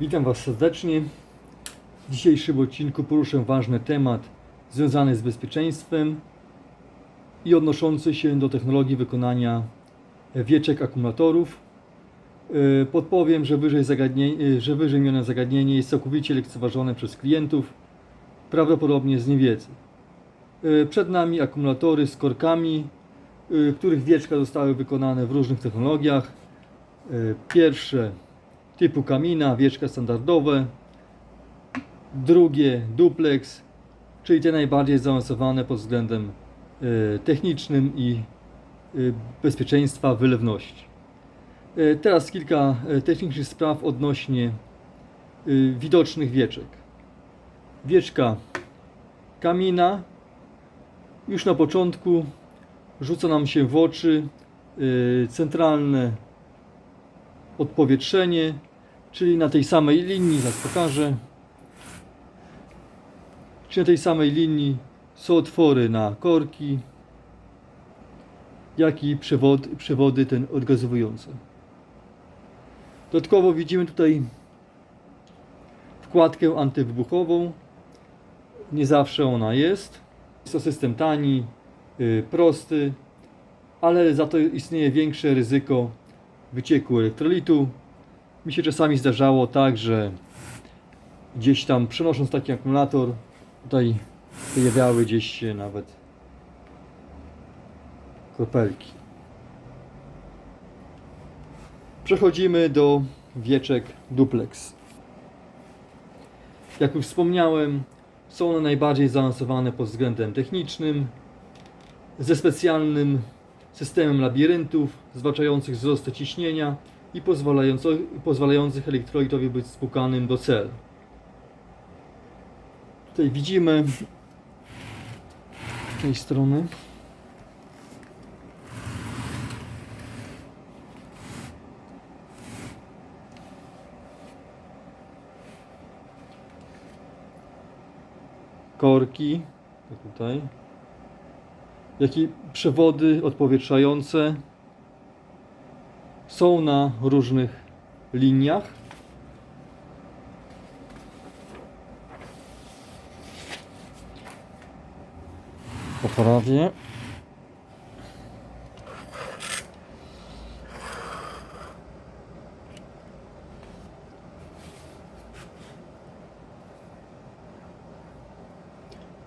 Witam Was serdecznie. W dzisiejszym odcinku poruszę ważny temat związany z bezpieczeństwem i odnoszący się do technologii wykonania wieczek akumulatorów. Yy, Podpowiem, że wyżej, zagadnie, yy, że wyżej wymienione zagadnienie jest całkowicie lekceważone przez klientów, prawdopodobnie z niewiedzy. Yy, Przed nami akumulatory z korkami, których wieczka zostały wykonane w różnych technologiach. Pierwsze typu kamina, wieczka standardowe. Drugie duplex, czyli te najbardziej zaawansowane pod względem e, technicznym i e, bezpieczeństwa, wylewności. E, Teraz kilka technicznych spraw odnośnie widocznych wieczek. Wieczka kamina już na początku rzuca nam się w oczy centralne odpowietrzenie, czyli na tej samej linii, zaraz pokażę, czy na tej samej linii są otwory na korki, jak i przewod, przewody ten odgazowujące. Dodatkowo widzimy tutaj wkładkę antywybuchową. Nie zawsze ona jest. Jest to system tani, yy, prosty, ale za to istnieje większe ryzyko wycieku elektrolitu. Mi się czasami zdarzało tak, że gdzieś tam przenosząc taki akumulator, tutaj pojawiały gdzieś się nawet kropelki. Przechodzimy do wieczek duplex. Jak już wspomniałem, są one najbardziej zaawansowane pod względem technicznym, ze specjalnym systemem labiryntów zwalczających wzrost ciśnienia i pozwalających, elektrolitowi być spłukanym do cel. Tutaj widzimy tej strony. Korki, to tutaj, jak i przewody odpowietrzające są na różnych liniach. Poprawię.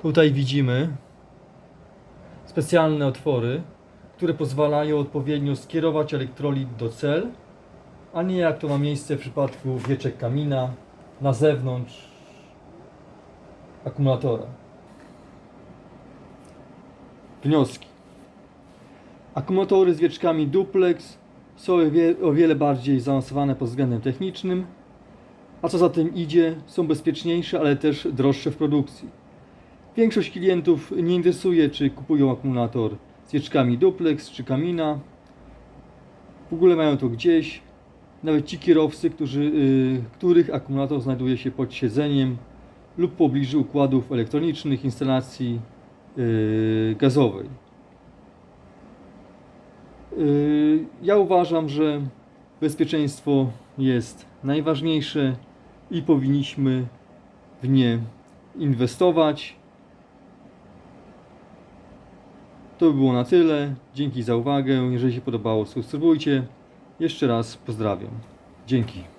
Tutaj widzimy specjalne otwory, które pozwalają odpowiednio skierować elektrolit do cel, a nie jak to ma miejsce w przypadku wieczek kamina na zewnątrz akumulatora. Wnioski. Akumulatory z wieczkami duplex są o wie- o wiele bardziej zaawansowane pod względem technicznym, a co za tym idzie, są bezpieczniejsze, ale też droższe w produkcji. Większość klientów nie interesuje, czy kupują akumulator z wieczkami duplex czy kamina. W ogóle mają to gdzieś. Nawet ci kierowcy, którzy, y, których akumulator znajduje się pod siedzeniem lub w pobliżu układów elektronicznych instalacji y, gazowej. Y, Ja uważam, że bezpieczeństwo jest najważniejsze i powinniśmy w nie inwestować. To by było na tyle. Dzięki za uwagę. Jeżeli się podobało, subskrybujcie. Jeszcze raz pozdrawiam. Dzięki.